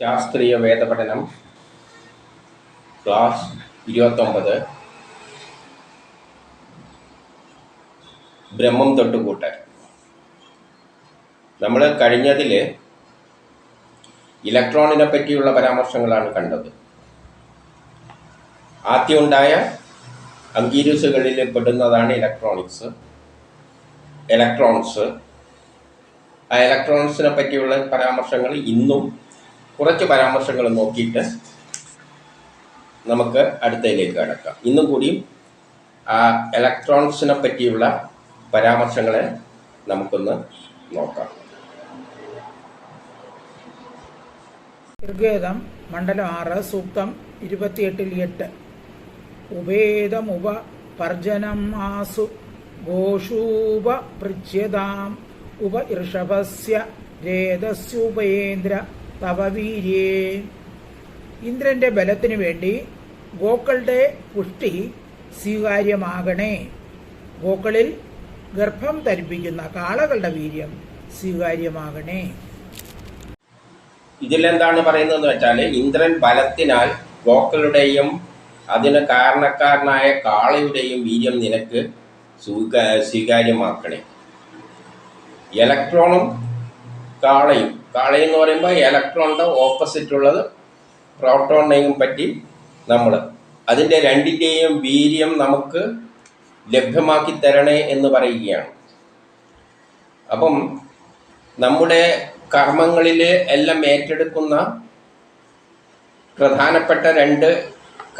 ശാസ്ത്രീയ വേദപഠനം ക്ലാസ് ഇരുപത്തൊമ്പത്. ബ്രഹ്മം തൊട്ടുകൂട്ടൽ നമ്മൾ കഴിഞ്ഞതിൽ ഇലക്ട്രോണിനെ പറ്റിയുള്ള പരാമർശങ്ങളാണ് കണ്ടത്. ആദ്യം ഉണ്ടായ അങ്കീരസുകളിൽ പെടുന്നതാണ് ഇലക്ട്രോണിക്സ്. ഇലക്ട്രോൺസ്. ആ ഇലക്ട്രോൺസിനെ പറ്റിയുള്ള പരാമർശങ്ങൾ ഇന്നും കുറച്ച് പരാമർശങ്ങൾ നോക്കിയിട്ട് നമുക്ക് അടുത്തതിലേക്ക് കടക്കാം. ഇന്നും കൂടിയും ആ ഇലക്ട്രോൺസിനെ പറ്റിയുള്ള പരാമർശങ്ങളെ നമുക്കൊന്ന് നോക്കാം. ഋഗ്വേദം മണ്ഡലം ആറ് സൂക്തം ഇരുപത്തിയെട്ടിൽ എട്ട്. ഉപേദമുപ പർജനം ആസു ഘോഷൂപ പൃച്ഛ്യതാം ഉപ ഋഷഭസ്യ രേതസ്യുപേന്ദ്ര തവ വീര്യേ ഇന്ദ്രന്റെ ബലത്തിനു വേണ്ടി ഗോക്കളുടെ പുഷ്ടി സ്വീകാര്യമാകണേ. ഗോക്കളിൽ ഗർഭം ധരിപ്പിക്കുന്ന കാളകളുടെ വീര്യം സ്വീകാര്യമാകണേ. ഇതിലെന്താണ് പറയുന്നതെന്ന് വെച്ചാൽ ഇന്ദ്രൻ ബലത്തിനാൽ ഗോക്കളുടെയും അതിന് കാരണക്കാരനായ കാളയുടെയും വീര്യം നിനക്ക് സ്വീകാര്യമാക്കണേ. ഇലക്ട്രോണും കാളയും കാളയും എന്ന് പറയുമ്പോൾ ഇലക്ട്രോണിന്റെ ഓപ്പോസിറ്റ് ഉള്ളത് പ്രോട്ടോണിനെയും പറ്റി നമ്മൾ അതിന്റെ രണ്ടിന്റെയും വീര്യം നമുക്ക് ലഭ്യമാക്കി തരണേ എന്ന് പറയുകയാണ്. അപ്പം നമ്മുടെ കർമ്മങ്ങളിൽ എല്ലാം ഏറ്റെടുക്കുന്ന പ്രധാനപ്പെട്ട രണ്ട്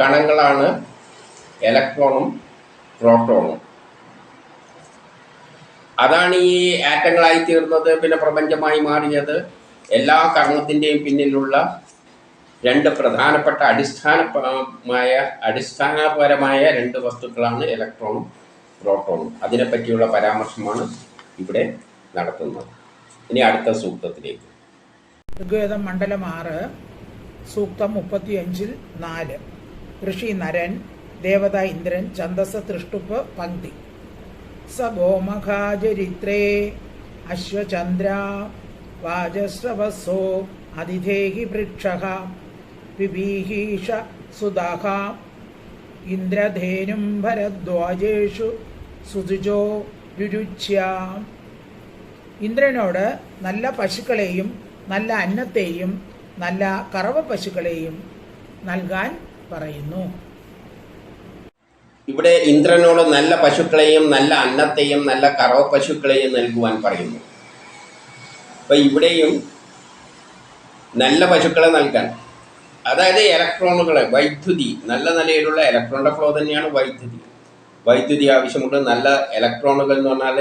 കണങ്ങളാണ് ഇലക്ട്രോണും പ്രോട്ടോണും അതാണ് ഈ ആറ്റങ്ങളായി തീർന്നത് പിന്നെ പ്രപഞ്ചമായി മാറിയത്. എല്ലാ കർമ്മത്തിന്റെയും പിന്നിലുള്ള രണ്ട് പ്രധാനപ്പെട്ട അടിസ്ഥാനമായ അടിസ്ഥാനപരമായ രണ്ട് വസ്തുക്കളാണ് ഇലക്ട്രോണും പ്രോട്ടോണും. അതിനെപ്പറ്റിയുള്ള പരാമർശമാണ് ഇവിടെ നടത്തുന്നത്. ഇനി അടുത്ത സൂക്തത്തിലേക്ക്. ഋഗ്വേദം മണ്ഡലം ആറ് സൂക്തം മുപ്പത്തിയഞ്ചിൽ നാല്. ഋഷി നരൻ ദേവത ഇന്ദ്രൻ ഛന്ദസ തൃഷ്ടുപ്പ് പങ്ക്തി സ ഗോമഖാചരിത്രേ അശ്വചന്ദ്ര വാജസ്രവസോ അതിഥേഹി വൃക്ഷ വിഭീഷ സുധാഹ ഇന്ദ്രധേനും ഭരദ്വാജേഷു സുതുജോ രുരുച്യാം. ഇന്ദ്രനോട് നല്ല പശുക്കളെയും നല്ല അന്നത്തെയും നല്ല കറവ പശുക്കളെയും നൽകാൻ പറയുന്നു. ഇവിടെ ഇന്ദ്രനോട് നല്ല പശുക്കളെയും നല്ല അന്നത്തെയും നല്ല കറവ പശുക്കളെയും നൽകുവാൻ പറയുന്നു. അപ്പൊ ഇവിടെയും നല്ല പശുക്കളെ നൽകാൻ അതായത് ഇലക്ട്രോണുകളെ വൈദ്യുതി നല്ല നിലയിലുള്ള ഇലക്ട്രോണിന്റെ ഫ്ലോ തന്നെയാണ് വൈദ്യുതി. വൈദ്യുതി ആവശ്യമുണ്ട് നല്ല ഇലക്ട്രോണുകൾ എന്ന് പറഞ്ഞാൽ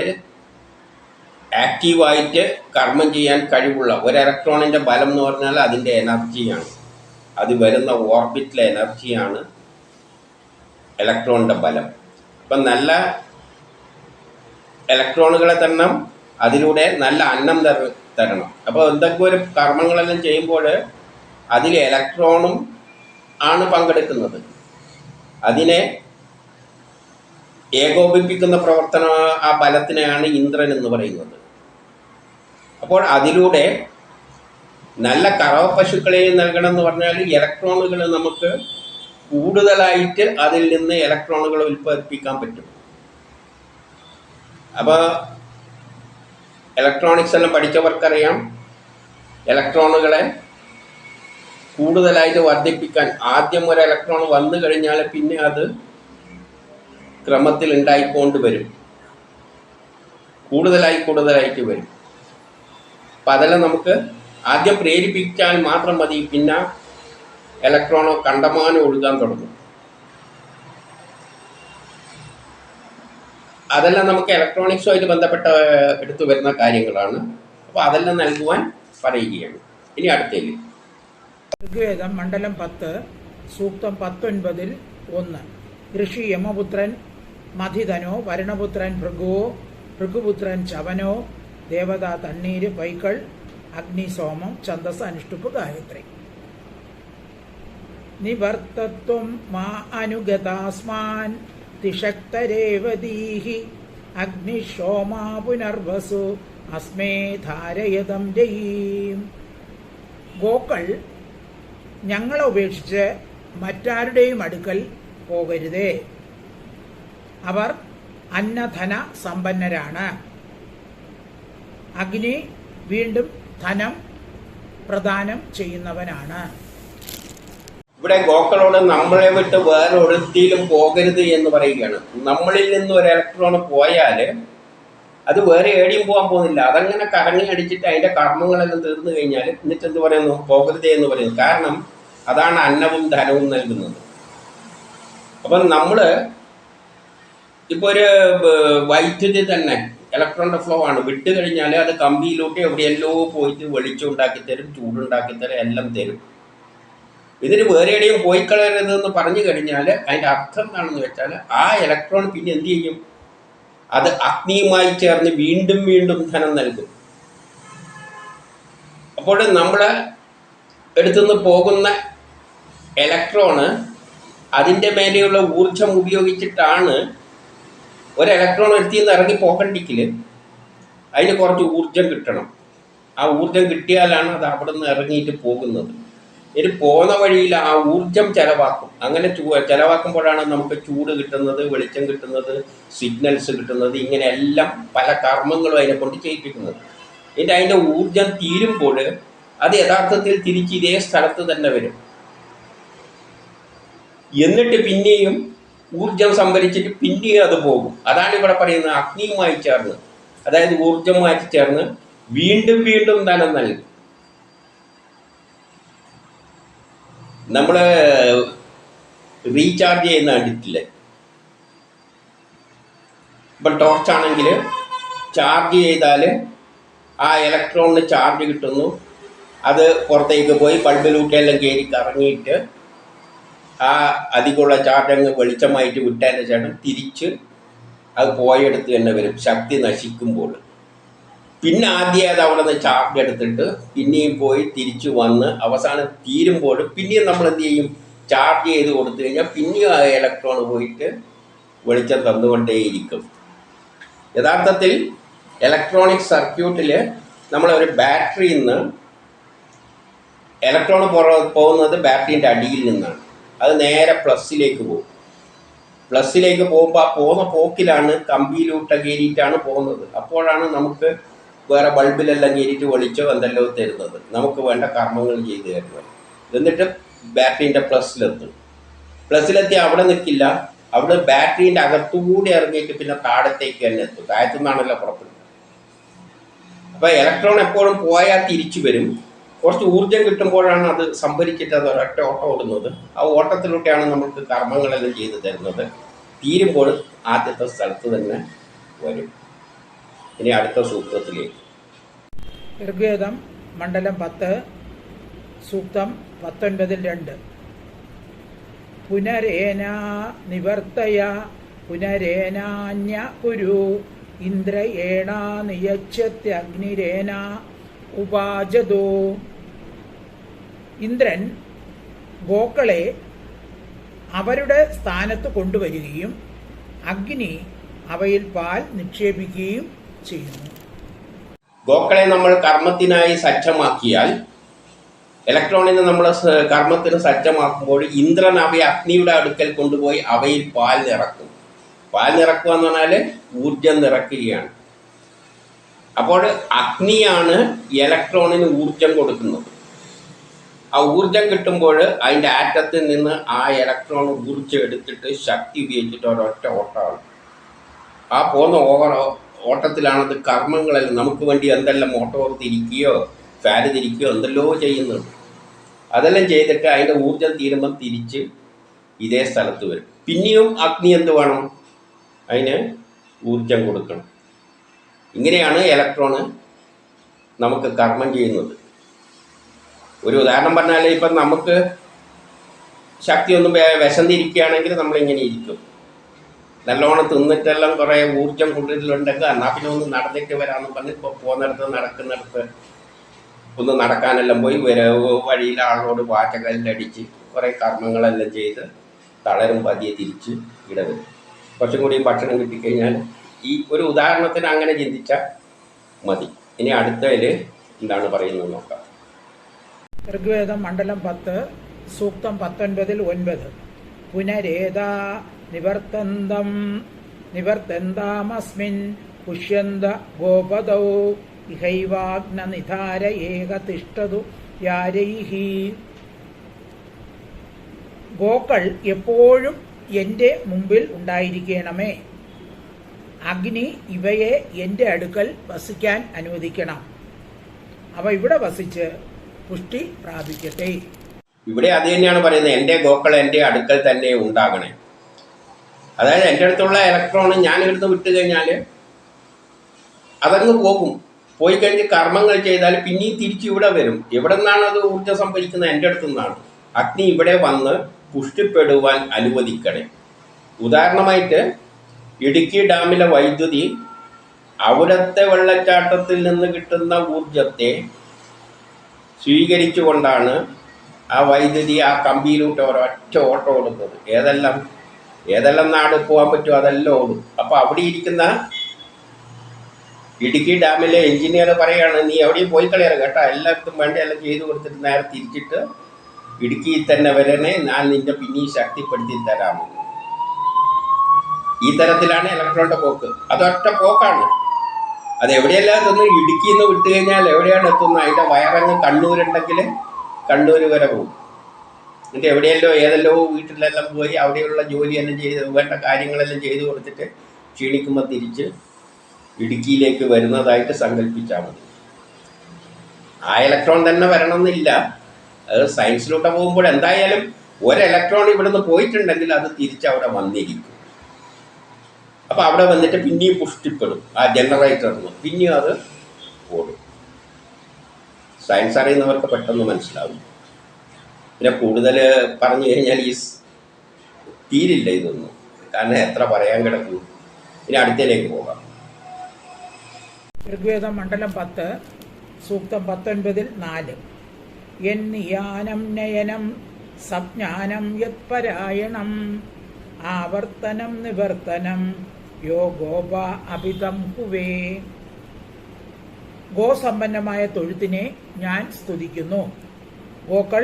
ആക്റ്റീവായിട്ട് കർമ്മം ചെയ്യാൻ കഴിവുള്ള ഒരു ഇലക്ട്രോണിന്റെ ബലം എന്ന് പറഞ്ഞാൽ അതിന്റെ എനർജിയാണ് അത് വരുന്ന ഓർബിറ്റിലെ എനർജിയാണ് ഇലക്ട്രോണിന്റെ ബലം. അപ്പം നല്ല ഇലക്ട്രോണുകളെ തന്നെ അതിലൂടെ നല്ല അന്നം തര തരണം. അപ്പോൾ എന്തെങ്കിലും ഒരു കർമ്മങ്ങളെല്ലാം ചെയ്യുമ്പോൾ അതിൽ ഇലക്ട്രോണും ആണ് പങ്കെടുക്കുന്നത്. അതിനെ ഏകോപിപ്പിക്കുന്ന പ്രവർത്തനം ആ ബലത്തിനെയാണ് ഇന്ദ്രൻ എന്ന് പറയുന്നത്. അപ്പോൾ അതിലൂടെ നല്ല കറവ പശുക്കളെയും നൽകണം എന്ന് പറഞ്ഞാൽ ഇലക്ട്രോണുകൾ നമുക്ക് കൂടുതലായിട്ട് അതിൽ നിന്ന് ഇലക്ട്രോണുകൾ ഉൽപ്പാദിപ്പിക്കാൻ പറ്റും. അപ്പോൾ ഇലക്ട്രോണിക്സ് എല്ലാം പഠിച്ചവർക്കറിയാം. ഇലക്ട്രോണുകളെ കൂടുതലായിട്ട് വർദ്ധിപ്പിക്കാൻ ആദ്യം ഒരു ഇലക്ട്രോൺ വന്നു കഴിഞ്ഞാൽ പിന്നെ അത് ക്രമത്തിൽ ഉണ്ടായിക്കൊണ്ട് വരും. കൂടുതലായി കൂടുതലായിട്ട് വരും. അപ്പം അതെല്ലാം നമുക്ക് ആദ്യം പ്രേരിപ്പിച്ചാൽ മാത്രം മതി. പിന്നെ ഇലക്ട്രോണോ കണ്ടമാനം ഒഴുകാൻ തുടങ്ങും. അതെല്ലാം നമുക്ക് ഇലക്ട്രോണിക്സുമായിട്ട് ബന്ധപ്പെട്ട എടുത്തു വരുന്ന കാര്യങ്ങളാണ്. അപ്പോൾ അതെല്ലാം നൽകുവാൻ പറയുകയാണ്. ഇനി അടുത്തേക്ക് ഋഗ്വേദം മണ്ഡലം പത്ത് സൂക്തം പത്തൊൻപതിൽ ഒന്ന്. ഋഷി യമപുത്രൻ മധിതനോ വരുണപുത്രൻ ഭൃഗുവോ ഭൃഗുപുത്രൻ ചവനോ ദേവത തണ്ണീര് പൈക്കൾ അഗ്നി സോമം ഛന്ദസ് അനുഷ്ടുപ്പ് ഗായത്രി. നിവർത്തത്വം മാ അനുഗതാസ്മാൻ. തിഷക്തരേവതീഹി അഗ്നിശോമാ പുനർവസു. അസ്മേ ധാരയതം ജയീം. ഗോക്കൾ ഞങ്ങളെ ഉപേക്ഷിച്ച് മറ്റാരുടെയും അടുക്കൽ പോകരുതേ. അവർ അന്നധന സമ്പന്നരാണ്. അഗ്നി വീണ്ടും ധനം പ്രദാനം ചെയ്യുന്നവനാണ്. ഇവിടെ ഗോക്കളോട് നമ്മളെ വിട്ട് വേറെ ഒരിടത്തിലും പോകരുത് എന്ന് പറയുകയാണ്. നമ്മളിൽ നിന്ന് ഒരു ഇലക്ട്രോൺ പോയാൽ അത് വേറെ ഏടിയും പോകാൻ പോകുന്നില്ല. അതങ്ങനെ കറങ്ങി അടിച്ചിട്ട് അതിന്റെ കർമ്മങ്ങളെല്ലാം തീർന്നു കഴിഞ്ഞാൽ എന്നിട്ട് എന്ത് പറയുന്നു? പോകരുത് എന്ന് പറയുന്നു. കാരണം അതാണ് അന്നവും ധനവും നൽകുന്നത്. അപ്പം നമ്മൾ ഇപ്പോൾ ഒരു വൈദ്യുതി തന്നെ ഇലക്ട്രോണിന്റെ ഫ്ലോ ആണ്. വിട്ട് കഴിഞ്ഞാൽ അത് കമ്പിയിലോട്ട് എവിടെയെല്ലോ പോയിട്ട് വെളിച്ചം ഉണ്ടാക്കി തരും ചൂടുണ്ടാക്കി തരും എല്ലാം തരും. ഇതിന് വേറെ എവിടെയും പോയി കളയരുത് എന്ന് പറഞ്ഞു കഴിഞ്ഞാൽ അതിന്റെ അർത്ഥം എന്താണെന്ന് വെച്ചാൽ ആ ഇലക്ട്രോൺ പിന്നെ എന്ത് ചെയ്യും? അത് അഗ്നിയുമായി ചേർന്ന് വീണ്ടും വീണ്ടും ധനം നൽകും. അപ്പോൾ നമ്മൾ എടുത്തുനിന്ന് പോകുന്ന ഇലക്ട്രോണ് അതിന്റെ മേലെയുള്ള ഊർജം ഉപയോഗിച്ചിട്ടാണ് ഒരു ഇലക്ട്രോൺ എടുത്തിൽ നിന്ന് ഇറങ്ങി പോകണ്ടെങ്കിൽ അതിന് കുറച്ച് ഊർജം കിട്ടണം. ആ ഊർജം കിട്ടിയാലാണ് അത് അവിടെ നിന്ന് ഇറങ്ങിയിട്ട് പോകുന്നത്. ഇനി പോകുന്ന വഴിയിൽ ആ ഊർജം ചെലവാക്കും. അങ്ങനെ ചെലവാക്കുമ്പോഴാണ് നമുക്ക് ചൂട് കിട്ടുന്നത് വെളിച്ചം കിട്ടുന്നത് സിഗ്നൽസ് കിട്ടുന്നത് ഇങ്ങനെയെല്ലാം പല കർമ്മങ്ങളും അതിനെ കൊണ്ട് ചെയ്യിപ്പിക്കുന്നത്. എന്നിട്ട് അതിന്റെ ഊർജം തീരുമ്പോൾ അത് യഥാർത്ഥത്തിൽ തിരിച്ച് ഇതേ സ്ഥലത്ത് തന്നെ വരും. എന്നിട്ട് പിന്നെയും ഊർജം സംഭരിച്ചിട്ട് പിന്നെയും അത് പോകും. അതാണ് ഇവിടെ പറയുന്നത് അഗ്നിയുമായി ചേർന്ന്. അതായത് ഊർജവുമായി ചേർന്ന് വീണ്ടും വീണ്ടും ധനം നൽകും. നമ്മൾ റീചാർജ് ചെയ്യുന്ന കണ്ടിട്ടില്ലേ? ഇപ്പം ടോർച്ചാണെങ്കിൽ ചാർജ് ചെയ്താൽ ആ ഇലക്ട്രോണിന് ചാർജ് കിട്ടുന്നു. അത് പുറത്തേക്ക് പോയി ബൾബിലൂട്ടെല്ലാം കയറി കറങ്ങിയിട്ട് ആ അധികമുള്ള ചാർജ് അങ്ങ് വെളിച്ചമായിട്ട് വിട്ടതിന്റെ ശേഷം തിരിച്ച് അത് പോയെടുത്ത് തന്നെ വരും. ശക്തി നശിക്കുമ്പോൾ. പിന്നെ ആദ്യം അത് അവിടെ നിന്ന് ചാർജ് എടുത്തിട്ട് പിന്നെയും പോയി തിരിച്ചു വന്ന് അവസാനം തീരുമ്പോൾ പിന്നെയും നമ്മൾ എന്ത് ചെയ്യും? ചാർജ് ചെയ്ത് കൊടുത്തു കഴിഞ്ഞാൽ പിന്നെയും ആ ഇലക്ട്രോൺ പോയിട്ട് വെളിച്ചം തന്നുകൊണ്ടേയിരിക്കും. യഥാർത്ഥത്തിൽ ഇലക്ട്രോണിക് സർക്യൂട്ടിൽ നമ്മൾ ഒരു ബാറ്ററിയിൽ നിന്ന് ഇലക്ട്രോൺ പോകുന്നത് ബാറ്ററിന്റെ അടിയിൽ നിന്നാണ്. അത് നേരെ പ്ലസ്സിലേക്ക് പോകും. പ്ലസ്സിലേക്ക് പോകുമ്പോൾ ആ പോകുന്ന പോക്കിലാണ് കമ്പിയിലൂട്ട കയറിയിട്ടാണ് പോകുന്നത്. അപ്പോഴാണ് നമുക്ക് വേറെ ബൾബിലെല്ലാം കയറിയിട്ട് വെളിച്ചോ എന്തെല്ലോ തരുന്നത്. നമുക്ക് വേണ്ട കർമ്മങ്ങൾ ചെയ്തു തരുന്നത്. എന്നിട്ട് ബാറ്ററീന്റെ പ്ലസ്സിലെത്തും. പ്ലസ്സിലെത്തി അവിടെ നിൽക്കില്ല. അവിടെ ബാറ്ററീന്റെ അകത്തുകൂടി ഇറങ്ങിയിട്ട് പിന്നെ താഴത്തേക്ക് തന്നെ എത്തും. താഴത്തു നിന്നാണല്ലോ പുറപ്പെടുന്നത്. അപ്പോൾ ഇലക്ട്രോൺ എപ്പോഴും പോയാൽ തിരിച്ചു വരും. കുറച്ച് ഊർജം കിട്ടുമ്പോഴാണ് അത് സംഭരിച്ചിട്ട് അത് ഒരൊറ്റ ഓട്ടം ഓടുന്നത്. ആ ഓട്ടത്തിലൂടെയാണ് നമുക്ക് കർമ്മങ്ങളെല്ലാം ചെയ്തു തരുന്നത്. തീരുമ്പോൾ ആദ്യത്തെ സ്ഥലത്ത് തന്നെ വരും. ഇനി അടുത്ത സൂക്തത്തിലേക്ക്. ഋഗ്വേദം മണ്ഡലം പത്ത് സൂക്തം പത്തൊൻപതിൽ രണ്ട്. പുനരേനാ നിവർത്തയ പുനരേനാന്യ കുരു ഇന്ദ്രയേണാ നിയച്ചത്യഗ്നിരേന ഉപാജതോ. ഇന്ദ്രൻ ഗോക്കളെ അവരുടെ സ്ഥാനത്ത് കൊണ്ടുവരികയും അഗ്നി അവയിൽ പാൽ നിക്ഷേപിക്കുകയും ചെയ്യുന്നു. ഗോക്കളെ നമ്മൾ കർമ്മത്തിനായി സജ്ജമാക്കിയാൽ ഇലക്ട്രോണിനെ നമ്മൾ കർമ്മത്തിന് സജ്ജമാക്കുമ്പോൾ ഇന്ദ്രൻ അവയെ അഗ്നിയുടെ അടുക്കൽ കൊണ്ടുപോയി അവയിൽ പാൽ നിറക്കും. പാൽ നിറക്കുക എന്ന് പറഞ്ഞാൽ ഊർജം നിറക്കുകയാണ്. അപ്പോൾ അഗ്നിയാണ് ഇലക്ട്രോണിന് ഊർജം കൊടുക്കുന്നത്. ആ ഊർജം കിട്ടുമ്പോൾ അതിന്റെ ആറ്റത്തിൽ നിന്ന് ആ ഇലക്ട്രോൺ ഊർജം എടുത്തിട്ട് ശക്തി ഉപയോഗിച്ചിട്ട് ഒരൊറ്റ ഓട്ടമാണ്. ആ പോകുന്ന ഓവർ ഓട്ടത്തിലാണത് കർമ്മങ്ങളെല്ലാം. നമുക്ക് വേണ്ടി എന്തെല്ലാം ഓട്ടോ തിരിക്കുകയോ ഫാന് തിരിക്കുകയോ എന്തെല്ലോ ചെയ്യുന്നുണ്ട് അതെല്ലാം ചെയ്തിട്ട് അതിന്റെ ഊർജം തീരുമ്പം തിരിച്ച് ഇതേ സ്ഥലത്ത് വരും. പിന്നെയും അഗ്നി എന്ത് വേണം? അതിന് ഊർജം കൊടുക്കണം. ഇങ്ങനെയാണ് ഇലക്ട്രോണ് നമുക്ക് കർമ്മം ചെയ്യുന്നത്. ഒരു ഉദാഹരണം പറഞ്ഞാൽ ഇപ്പം നമുക്ക് ശക്തിയൊന്നും വിശന്നിരിക്കുകയാണെങ്കിൽ നമ്മളിങ്ങനെ ഇരിക്കും. നല്ലോണം തിന്നിട്ടെല്ലാം കുറേ ഊർജം കൂടുതലുണ്ടെങ്കിൽ എന്നാൽ പിന്നെ ഒന്ന് നടന്നിട്ട് വരാമെന്ന് പറഞ്ഞ് ഇപ്പോൾ പോകുന്നിടത്ത് നടക്കുന്നിടത്ത് ഒന്ന് നടക്കാനെല്ലാം പോയി വഴിയിൽ ആളോട് വാചകല്ലടിച്ച് കുറേ കർമ്മങ്ങളെല്ലാം ചെയ്ത് തളരും പതിയെ തിരിച്ച് ഇടവരും കുറച്ചും കൂടി ഭക്ഷണം കിട്ടിക്കഴിഞ്ഞാൽ ഈ ഒരു ഉദാഹരണത്തിന് അങ്ങനെ ചിന്തിച്ചാൽ മതി. ഇനി അടുത്തതിൽ എന്താണ് പറയുന്നത് നോക്കാം. ഋഗ്വേദം മണ്ഡലം പത്ത് സൂക്തം പത്തൊൻപതിൽ ഒൻപത്. പുനരേതാ നിവർത്തന്തം. നിവർത്തന്താമസ്മിൻ. പുഷ്യന്ത ഗോപദൗ. ഇഹൈവാഗ്ന നിധാര ഏക തിഷ്ടതു യാരൈഹി. ഗോക്കൾ എപ്പോഴും എന്റെ മുമ്പിൽ ഉണ്ടായിരിക്കണമേ. അഗ്നി ഇവയെ എന്റെ അടുക്കൽ വസിക്കാൻ അനുവദിക്കണം. അവ ഇവിടെ വസിച്ച് പുഷ്ടി പ്രാപിക്കട്ടെ. ഇവിടെ അത് തന്നെയാണ് പറയുന്നത്. എന്റെ ഗോക്കൾ എന്റെ അടുക്കൽ തന്നെ ഉണ്ടാകണേ. അതായത് എന്റെ അടുത്തുള്ള ഇലക്ട്രോൺ ഞാൻ ഇവിടുന്ന് വിട്ട് കഴിഞ്ഞാൽ അതങ്ങ് പോകും. പോയി കഴിഞ്ഞ് കർമ്മങ്ങൾ ചെയ്താൽ പിന്നെയും തിരിച്ച് ഇവിടെ വരും. എവിടെ നിന്നാണ് അത് ഊർജം സംഭരിക്കുന്നത്? എന്റെ അടുത്തു നിന്നാണ് അഗ്നി ഇവിടെ വന്ന് പുഷ്ടിപ്പെടുവാൻ അനുവദിക്കണേ. ഉദാഹരണമായിട്ട് ഇടുക്കി ഡാമിലെ വൈദ്യുതി അവിടുത്തെ വെള്ളച്ചാട്ടത്തിൽ നിന്ന് കിട്ടുന്ന ഊർജത്തെ സ്വീകരിച്ചുകൊണ്ടാണ് ആ വൈദ്യുതി ആ കമ്പിയിലോട്ട് ഒരൊറ്റ ഓട്ടം കൊടുക്കുന്നത് ഏതെല്ലാം? ഏതെല്ലാം നാട് പോകാൻ പറ്റുമോ അതെല്ലാം ഓടും. അപ്പോൾ അവിടെ ഇരിക്കുന്ന ഇടുക്കി ഡാമിലെ എഞ്ചിനീയർ പറയാണ് നീ എവിടെയും പോയി കളയാറ് കേട്ടോ. എല്ലാവർക്കും വേണ്ടി എല്ലാം ചെയ്തു കൊടുത്തിട്ട് നേരെ തിരിച്ചിട്ട് ഇടുക്കിയിൽ തന്നെ വരണേ. ഞാൻ നിന്റെ പിന്നെയും ശക്തിപ്പെടുത്തി തരാമെന്ന് ഈ തരത്തിലാണ് ഇലക്ട്രോണിന്റെ പോക്ക്. അതൊറ്റ പോക്കാണ്. അത് എവിടെയെല്ലാം എത്തുന്നു? ഇടുക്കിയിൽ നിന്ന് വിട്ട് കഴിഞ്ഞാൽ എവിടെയാണ് എത്തുന്നത്? അതിന്റെ വയറങ്ങ് കണ്ണൂരുണ്ടെങ്കിൽ കണ്ണൂർ വരെ പോകും. എന്നിട്ട് എവിടെയല്ലോ ഏതെല്ലോ വീട്ടിലെല്ലാം പോയി അവിടെയുള്ള ജോലിയെല്ലാം ചെയ്ത് വേണ്ട കാര്യങ്ങളെല്ലാം ചെയ്തു കൊടുത്തിട്ട് ക്ഷീണിക്കുമ്പോൾ തിരിച്ച് ഇടുക്കിയിലേക്ക് വരുന്നതായിട്ട് സങ്കല്പിച്ചാൽ മതി. ആ ഇലക്ട്രോൺ തന്നെ വരണമെന്നില്ല. അത് സയൻസിലോട്ട് പോകുമ്പോൾ എന്തായാലും ഒരു ഇലക്ട്രോൺ ഇവിടുന്ന് പോയിട്ടുണ്ടെങ്കിൽ അത് തിരിച്ച് അവിടെ വന്നിരിക്കും. അപ്പോൾ അവിടെ വന്നിട്ട് പിന്നെയും പുഷ്ടിപ്പെടും. ആ ജനറേറ്ററിന് പിന്നെയും അത് ഓടും. സയൻസ് അറിയുന്നവർക്ക് പെട്ടെന്ന് മനസ്സിലാവും. പിന്നെ കൂടുതൽ പറഞ്ഞു കഴിഞ്ഞാൽ ഈ തീരില്ല ഇതൊന്നും. കാരണം എത്ര പറയാൻ കിടക്കും. ഇനി അടുത്തയിലേക്ക് പോകാം. ഋഗ്വേദം മണ്ഡലം പത്ത് സൂക്തം പത്തൊൻപതിൽ നാല്. യന്നിയാനം നയനം സജ്ഞാനം യത്പരായണം ആവർത്തനം നിവർത്തനം യോ അഭിതം ഹുവേ. ഗോസമ്പന്നമായ തൊഴുത്തിനെ ഞാൻ സ്തുതിക്കുന്നു. ഗോക്കൾ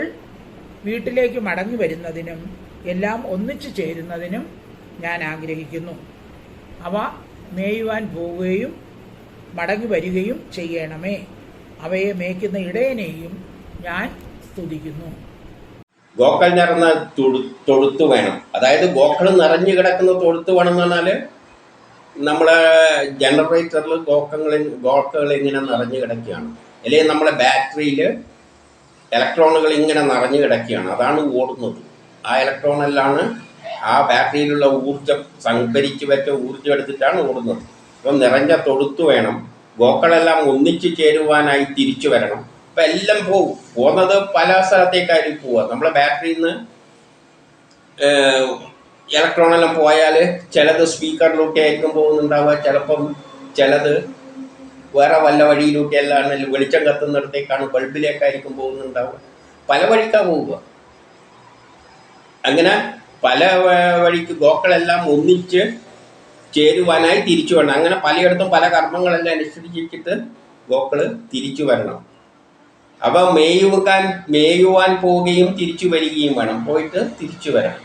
വീട്ടിലേക്ക് മടങ്ങി വരുന്നതിനും എല്ലാം ഒന്നിച്ചു ചേരുന്നതിനും ഞാൻ ആഗ്രഹിക്കുന്നു. അവ മേയുവാൻ പോവുകയും മടങ്ങി വരികയും ചെയ്യണമേ. അവയെ മേയ്ക്കുന്ന ഇടയനെയും ഞാൻ സ്തുതിക്കുന്നു. ഗോക്കൾ നിറഞ്ഞ തൊഴു തൊഴുത്ത് വേണം. അതായത് ഗോക്കൾ നിറഞ്ഞു കിടക്കുന്ന തൊഴുത്ത് വേണം എന്ന് പറഞ്ഞാൽ നമ്മളെ ജനറേറ്ററിൽ ഗോക്കങ്ങൾ ഗോക്കകൾ ഇങ്ങനെ നിറഞ്ഞു കിടക്കുകയാണ്. അല്ലെങ്കിൽ നമ്മളെ ബാറ്ററിയിൽ ഇലക്ട്രോണുകൾ ഇങ്ങനെ നിറഞ്ഞു കിടക്കുകയാണ്. അതാണ് ഓടുന്നത്. ആ ഇലക്ട്രോണെല്ലാം ആ ബാറ്ററിയിലുള്ള ഊർജം സംഭരിച്ച് വെച്ച ഊർജം എടുത്തിട്ടാണ് ഓടുന്നത്. അപ്പം നിറഞ്ഞ തൊടുത്തു വേണം. ഗോക്കളെല്ലാം ഒന്നിച്ചു ചേരുവാനായി തിരിച്ചു വരണം. അപ്പം എല്ലാം പോകും പോകുന്നത് പല സ്ഥലത്തേക്കായിരിക്കും പോവുക നമ്മളെ ബാറ്ററിയിൽ നിന്ന് ഇലക്ട്രോണെല്ലാം പോയാൽ ചിലത് സ്പീക്കറിലൂടെ ആയിരിക്കും പോകുന്നുണ്ടാവുക. ചിലപ്പം ചിലത് വേറെ വല്ല വഴിയിലൂടെ എല്ലാം വെളിച്ചം കത്തുന്നിടത്തേക്കാണ് ബൾബിലേക്കായിരിക്കും പോകുന്നുണ്ടാവുക. പല വഴിക്കാണ് പോവുക. അങ്ങനെ പല വഴിക്ക് ഗോക്കളെല്ലാം ഒന്നിച്ച് ചേരുവാനായി തിരിച്ചു വരണം. അങ്ങനെ പലയിടത്തും പല കർമ്മങ്ങളെല്ലാം അനുസരിച്ചിട്ട് ഗോക്കൾ തിരിച്ചു വരണം. അപ്പം മേയുവാൻ മേയുവാൻ പോവുകയും തിരിച്ചു വരികയും വേണം. പോയിട്ട് തിരിച്ചു വരണം.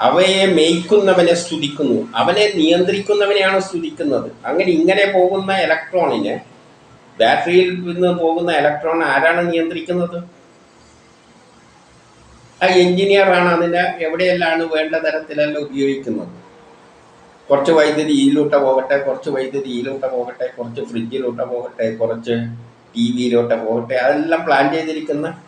അവയെ മേയ്ക്കുന്നവനെ സ്തുതിക്കുന്നു. അവനെ നിയന്ത്രിക്കുന്നവനെയാണ് സ്തുതിക്കുന്നത്. അങ്ങനെ ഇങ്ങനെ പോകുന്ന ഇലക്ട്രോണിനെ ബാറ്ററിയിൽ നിന്ന് പോകുന്ന ഇലക്ട്രോൺ ആരാണ് നിയന്ത്രിക്കുന്നത്? ആ എഞ്ചിനീയറാണ് അതിന്റെ എവിടെയെല്ലാം വേണ്ട തരത്തിലല്ല ഉപയോഗിക്കുന്നത്. കുറച്ച് വൈദ്യുതി ഇതിലൂട്ട് പോകട്ടെ കുറച്ച് വൈദ്യുതി ഇതിലൂട്ട് പോകട്ടെ കുറച്ച് ഫ്രിഡ്ജിലോട്ട് പോകട്ടെ കുറച്ച് ടി വിയിലോട്ട് പോകട്ടെ അതെല്ലാം പ്ലാൻ ചെയ്തിരിക്കുന്ന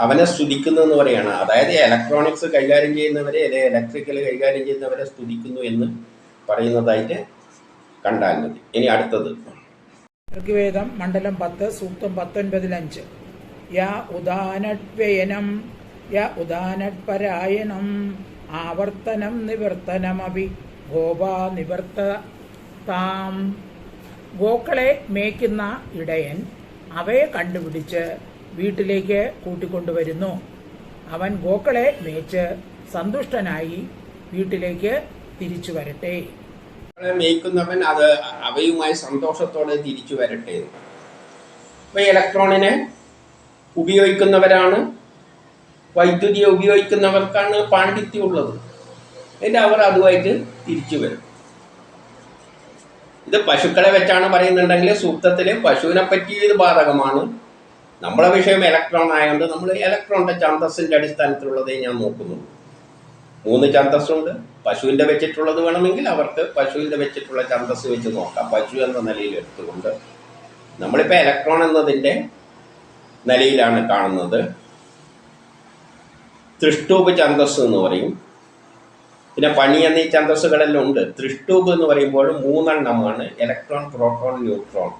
അവനെ സ്തുതിക്കുന്നു എന്ന് പറയാണ് അതായത് ഇലക്ട്രോണിക്സ് കൈകാര്യം ചെയ്യുന്നവരെ അല്ലെങ്കിൽ ഇലക്ട്രിക്കൽ കൈകാര്യം ചെയ്യുന്നവരെ സ്തുതിക്കുന്നു എന്ന് പറയുന്നതായിട്ട് കണ്ടാൽ മതി. ഇനി അടുത്തത്. ഋഗ്വേദം മണ്ഡലം പത്ത് സൂക്തം പത്തൊൻപതിൽ അഞ്ച്. യാ ഉദാനട്വയനം യ ഉദാനട്പരായണം ആവർത്തനം നിവർത്തനമപി ഗോപ നിവർത്താം ഗോക്കളെ മേയ്ക്കുന്ന ഇടയൻ അവയെ കണ്ടുപിടിച്ച് വീട്ടിലേക്ക് കൂട്ടിക്കൊണ്ടുവരുന്നു. അവൻ ഗോക്കളെ മേച്ച് സന്തുഷ്ടനായി വീട്ടിലേക്ക് തിരിച്ചു വരട്ടെ. മേയ്ക്കുന്നവൻ അത് അവയുമായി സന്തോഷത്തോടെ തിരിച്ചു വരട്ടെ. അപ്പൊ ഇലക്ട്രോണിനെ ഉപയോഗിക്കുന്നവരാണ്. വൈദ്യുതിയെ ഉപയോഗിക്കുന്നവർക്കാണ് പാണ്ഡിത്യം ഉള്ളത് എന്നിട്ട് അവർ അതുമായിട്ട് തിരിച്ചു വരും. ഇത് പശുക്കളെ വെച്ചാണ് പറയുന്നുണ്ടെങ്കിൽ സൂക്തത്തിൽ പശുവിനെ പറ്റി ഇത് ബാധകമാണ്. നമ്മളെ വിഷയം ഇലക്ട്രോൺ ആയതുകൊണ്ട് നമ്മൾ ഇലക്ട്രോണിന്റെ ഛാന്തസ്സിന്റെ അടിസ്ഥാനത്തിലുള്ളതേ ഞാൻ നോക്കുന്നുള്ളൂ. മൂന്ന് ഛാന്തസ്സുണ്ട് പശുവിന്റെ വെച്ചിട്ടുള്ളത് വേണമെങ്കിൽ അവർക്ക് പശുവിന്റെ വെച്ചിട്ടുള്ള ഛാന്തസ് വെച്ച് നോക്കാം. പശു എന്ന നിലയിൽ എടുത്തുകൊണ്ട് നമ്മളിപ്പോൾ ഇലക്ട്രോൺ എന്നതിന്റെ നിലയിലാണ് കാണുന്നത്. തൃഷ്ടൂപ് ഛന്തസ് എന്ന് പറയും. പിന്നെ പണി എന്നീ ഛന്തസ്സുകളെല്ലാം ഉണ്ട്. തൃഷ്ടൂപ് എന്ന് പറയുമ്പോൾ മൂന്നെണ്ണമാണ് ഇലക്ട്രോൺ പ്രോട്ടോൺ ന്യൂട്രോൺ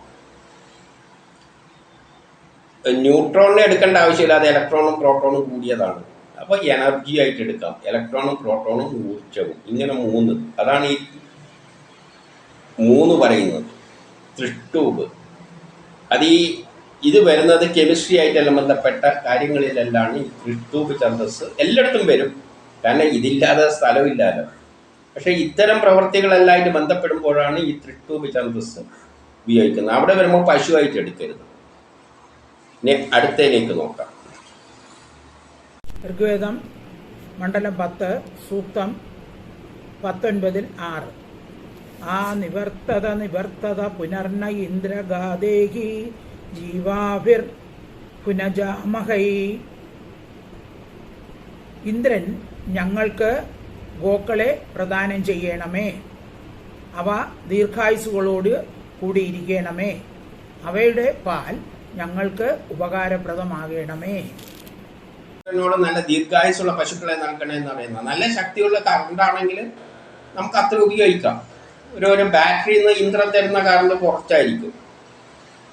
ന്യൂട്രോണിനെ എടുക്കേണ്ട ആവശ്യമില്ല അത് ഇലക്ട്രോണും പ്രോട്ടോണും കൂടിയതാണ്. അപ്പോൾ എനർജി ആയിട്ട് എടുക്കാം. ഇലക്ട്രോണും പ്രോട്ടോണും ഊർജവും ഇങ്ങനെ മൂന്ന്. അതാണ് ഈ മൂന്ന് പറയുന്നത്. തൃഷ്ടൂബ് അത് ഈ ഇത് വരുന്നത് കെമിസ്ട്രി ആയിട്ടെല്ലാം ബന്ധപ്പെട്ട കാര്യങ്ങളിലെല്ലാം ഈ തൃഷ്ടൂബ് ഛന്തസ് എല്ലായിടത്തും വരും. കാരണം ഇതില്ലാതെ സ്ഥലമില്ലല്ലോ പക്ഷേ ഇത്തരം പ്രവർത്തികളെല്ലാം ബന്ധപ്പെടുമ്പോഴാണ് ഈ തൃഷ്ടൂപ് ഛന്തസ് ഉപയോഗിക്കുന്നത്. അവിടെ വരുമ്പോൾ പശുവായിട്ട് എടുക്കരുത്. ഇനി അടുത്തതിലേക്ക് നോക്കാം. ഋഗ്വേദം മണ്ഡലം പത്ത് സൂക്തം പത്തൊൻപതിൽ ആറ്. ആ നിവർത്തത നിവർത്തത പുനർണ ഇന്ദ്രഗാദേഹി ജീവാഭിർ പുനജാമഹൈ. ഇന്ദ്രൻ ഞങ്ങൾക്ക് ഗോക്കളെ പ്രദാനം ചെയ്യണമേ. അവ ദീർഘായുസുകളോട് കൂടിയിരിക്കണമേ. അവയുടെ പാൽ ഞങ്ങൾക്ക് ഉപകാരപ്രദമാകണമേ. നല്ല ദീർഘായുസുള്ള പശുക്കളെ നൽകണേ എന്ന് പറയുന്നത്. നല്ല ശക്തിയുള്ള കറണ്ട് ആണെങ്കിൽ നമുക്ക് അത്ര ഉപയോഗിക്കാം. ഒരു ബാറ്ററിയിൽ നിന്ന് ഇന്ധനം തരുന്ന കറണ്ട് കുറച്ചായിരിക്കും.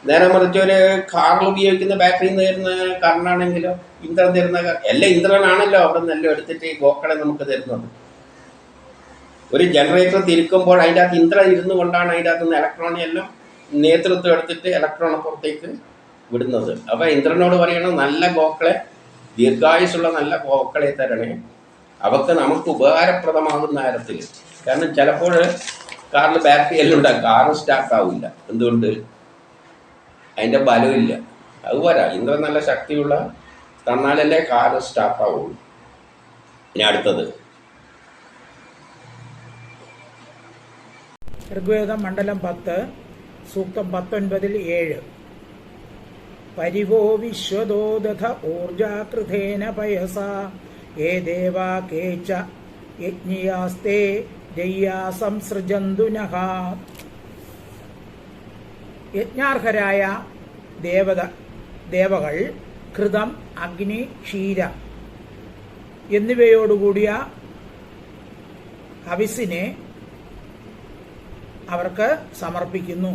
നേരെ മറിച്ച് ഒരു കാറിൽ ഉപയോഗിക്കുന്ന ബാറ്ററി നിന്ന് തരുന്ന കറണ്ടാണെങ്കിലോ ഇന്ധനം തരുന്ന എല്ലാ ഇന്ധനമാണല്ലോ അവിടെ നിന്നെല്ലാം എടുത്തിട്ട് ഈ ഗോക്കളെ നമുക്ക് തരുന്നത്. ഒരു ജനറേറ്റർ തിരിക്കുമ്പോൾ അതിന്റെ അകത്ത് ഇന്ധനം ഇരുന്നു കൊണ്ടാണ് അതിന്റെ അകത്ത് നിന്ന് ഇലക്ട്രോണിയെല്ലാം നേതൃത്വം എടുത്തിട്ട് ഇലക്ട്രോണെ പുറത്തേക്ക് വിടുന്നത്. അപ്പോൾ ഇന്ദ്രനോട് പറയണം നല്ല ഗോക്കളെ ദീർഘായുസുള്ള നല്ല ഗോക്കളെ തരണേ. അവക്ക് നമുക്ക് ഉപകാരപ്രദമാകുന്ന തരത്തിൽ കാരണം ചിലപ്പോൾ കാറിൽ ബാറ്ററി എല്ലാം ഉണ്ടാകും കാറ് സ്റ്റാർട്ട് ആവില്ല. എന്തുകൊണ്ട്? അതിന്റെ ബലമില്ല അതുപോലെ ഇന്ദ്രൻ നല്ല ശക്തിയുള്ള തന്നാലല്ലേ കാർ സ്റ്റാർട്ട് ആവുള്ളൂ. ഇനി അടുത്തത്. ഋഗ്വേദം മണ്ഡലം പത്ത് സൂക്തം പത്തൊൻപതിൽ ഏഴ്. പരിവോ വിശ്വതോ ദധ ഊർജാകൃതേന പയസ. ഏ ദേവാ കേച്ച യജ്ഞിയാസ്തേ ദയ്യാ സംസൃജന്തുനഹ. യജ്ഞാർഹരായ ദേവത ദേവകൾ കൃതം അഗ്നി ക്ഷീര എന്നിവയോടുകൂടിയ ഹവിസിനെ അവർക്ക് സമർപ്പിക്കുന്നു.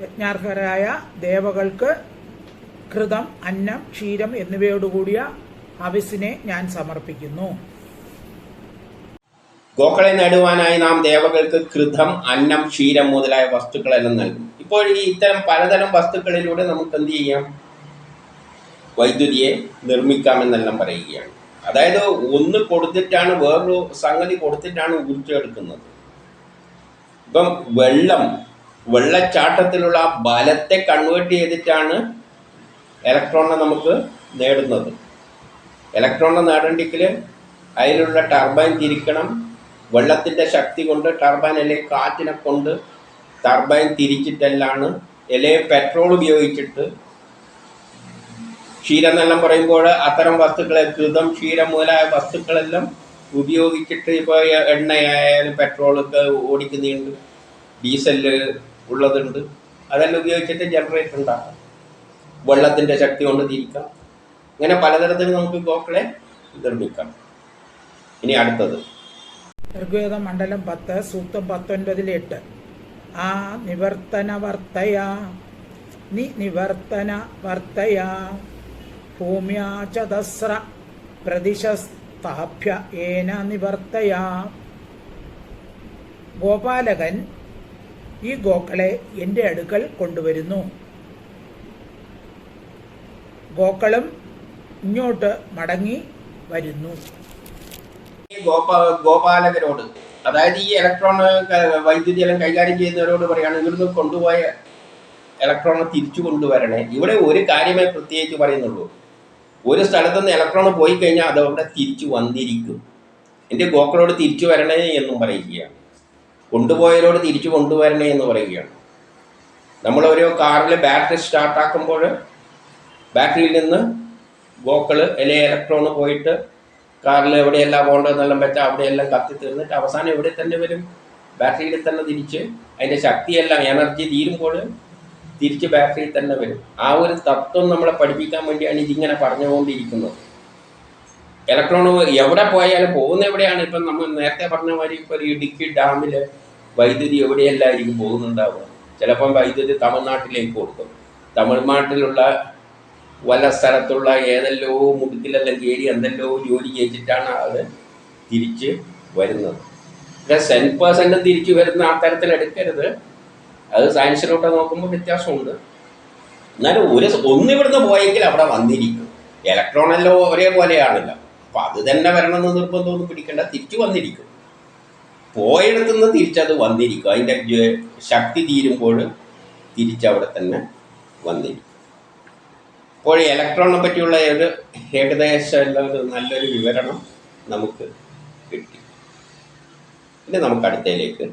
യജ്ഞാർഹരായ ദേവകൾക്ക് കൃതം അന്നം ക്ഷീരം എന്നിവയോടുകൂടിയ ഹവിസിനെ ഞാൻ സമർപ്പിക്കുന്നു. ഗോക്കളെ നേടുവാനായി നാം ദേവകൾക്ക് കൃതം അന്നം ക്ഷീരം മുതലായ വസ്തുക്കളെല്ലാം നൽകും. ഇപ്പോൾ ഈ ഇത്തരം പലതരം വസ്തുക്കളിലൂടെ നമുക്ക് എന്ത് ചെയ്യാം? വൈദ്യുതിയെ നിർമ്മിക്കാമെന്നെല്ലാം പറയുകയാണ്. അതായത് ഒന്ന് കൊടുത്തിട്ടാണ് വേറൊരു സംഗതി കൊടുത്തിട്ടാണ് ഊർജം എടുക്കുന്നത്. ഇപ്പം വെള്ളം വെള്ളച്ചാട്ടത്തിലുള്ള ആ ബലത്തെ കൺവേർട്ട് ചെയ്തിട്ടാണ് ഇലക്ട്രോണിനെ നമുക്ക് നേടുന്നത്. ഇലക്ട്രോണിനെ നേടണ്ടെങ്കിൽ അതിലുള്ള ടർബൈൻ തിരിക്കണം. വെള്ളത്തിന്റെ ശക്തി കൊണ്ട് ടർബൈൻ അല്ലെങ്കിൽ കാറ്റിനെ കൊണ്ട് ടർബൈൻ തിരിച്ചിട്ടെല്ലാണ്. അല്ലെങ്കിൽ പെട്രോൾ ഉപയോഗിച്ചിട്ട്. ക്ഷീരം എന്നെല്ലാം പറയുമ്പോൾ അത്തരം വസ്തുക്കളെ ദ്രുതം ക്ഷീരം മുതലായ വസ്തുക്കളെല്ലാം ഉപയോഗിച്ചിട്ട് ഇപ്പോൾ എണ്ണയായാലും പെട്രോളൊക്കെ ഓടിക്കുന്നുണ്ട് ഡീസൽ ഉള്ളതുണ്ട്. അതെല്ലാം ഉപയോഗിച്ചിട്ട് ജനറേറ്റർ ഉണ്ടാക്കാം. വെള്ളത്തിന്റെ ശക്തി കൊണ്ട് തിരിക്കാം അങ്ങനെ പലതരത്തിൽ നമുക്ക് ഗോക്കളെ നിർമ്മിക്കാം. ഇനി അടുത്തത്. ഋഗ്വേദ മണ്ഡലം പത്ത് സൂക്തം പത്തൊൻപതിൽ എട്ട് ആ നിവർത്തന വർത്തയാ നി നിവർത്തന വർത്തയാ ഭൂമ്യാ ചതസ്ര പ്രതിശസ്ഥാഭ്യ ഏന നിവർത്തയാ. ഗോപാലകൻ ഈ ഗോക്കളെ എന്റെ അടുക്കൽ കൊണ്ടുവരുന്നു. ഗോക്കളും ഇങ്ങോട്ട് മടങ്ങി വരുന്നു. ഗോപാലകരോട് അതായത് ഈ ഇലക്ട്രോൺ വൈദ്യുതി എല്ലാം കൈകാര്യം ചെയ്യുന്നവരോട് പറയുകയാണ് ഇവിടുന്ന് കൊണ്ടുപോയ ഇലക്ട്രോണെ തിരിച്ചു കൊണ്ടുവരണേ. ഇവിടെ ഒരു കാര്യമേ പ്രത്യേകിച്ച് പറയുന്നുള്ളൂ. ഒരു സ്ഥലത്ത് നിന്ന് ഇലക്ട്രോൺ പോയി കഴിഞ്ഞാൽ അത് അവിടെ തിരിച്ചു വന്നിരിക്കും. എന്റെ ഗോക്കളോട് തിരിച്ചു വരണേ എന്നും പറയുകയാണ്. കൊണ്ടുപോയവരോട് തിരിച്ചു കൊണ്ടുവരണേ എന്ന് പറയുകയാണ്. നമ്മൾ ഓരോ കാറിൽ ബാറ്ററി സ്റ്റാർട്ടാക്കുമ്പോൾ ബാറ്ററിയിൽ നിന്ന് ഗോക്കൾ അല്ലെ ഇലക്ട്രോൺ പോയിട്ട് കാറിൽ എവിടെയെല്ലാം പോകേണ്ടതെന്നെല്ലാം പറ്റാം അവിടെയെല്ലാം കത്തി തീർന്നിട്ട് അവസാനം എവിടെ തന്നെ വരും? ബാറ്ററിയിൽ തന്നെ തിരിച്ച് അതിന്റെ ശക്തിയെല്ലാം എനർജി തീരുമ്പോൾ തിരിച്ച് ബാറ്ററിയിൽ തന്നെ വരും. ആ ഒരു തത്വം നമ്മളെ പഠിപ്പിക്കാൻ വേണ്ടിയാണ് ഇതിങ്ങനെ പറഞ്ഞുകൊണ്ടിരിക്കുന്നത്. ഇലക്ട്രോൺ എവിടെ പോയാലും പോകുന്ന എവിടെയാണ്? ഇപ്പം നമ്മൾ നേരത്തെ പറഞ്ഞ മാതിരി ഇപ്പോൾ ഈ ഇടുക്കി ഡാമിൽ വൈദ്യുതി എവിടെയെല്ലായിരിക്കും പോകുന്നുണ്ടാവുക? ചിലപ്പം വൈദ്യുതി തമിഴ്നാട്ടിലേക്ക് കൊടുക്കും. തമിഴ്നാട്ടിലുള്ള വല്ല സ്ഥലത്തുള്ള ഏതെല്ലോ മുടുക്കിലെല്ലാം കയറി എന്തെല്ലോ ജോലി ചെയ്തിട്ടാണ് അത് തിരിച്ച് വരുന്നത്. പക്ഷേ സെൻ പേഴ്സന്റും തിരിച്ചു വരുന്ന ആ തരത്തിൽ എടുക്കരുത്. അത് സയൻസിലോട്ട് നോക്കുമ്പോൾ വ്യത്യാസമുണ്ട്. എന്നാലും ഒരു ഒന്നിവിടുന്ന് പോയെങ്കിൽ അവിടെ വന്നിരിക്കും. ഇലക്ട്രോൺ എല്ലാം ഒരേപോലെയാണല്ലോ. അപ്പം അത് തന്നെ വരണമെന്ന് നിർബന്ധമൊന്നും പിടിക്കേണ്ട. തിരിച്ചു വന്നിരിക്കും. പോയിടത്തുനിന്ന് തിരിച്ചത് വന്നിരിക്കും. അതിന്റെ ശക്തി തീരുമ്പോൾ തിരിച്ചവിടെ തന്നെ വന്നിരിക്കും. അപ്പോൾ ഇലക്ട്രോണിനെ പറ്റിയുള്ള ഒരു ഏകദേശം നല്ലൊരു വിവരണം നമുക്ക് കിട്ടി. പിന്നെ നമുക്ക് അടുത്തതിലേക്ക്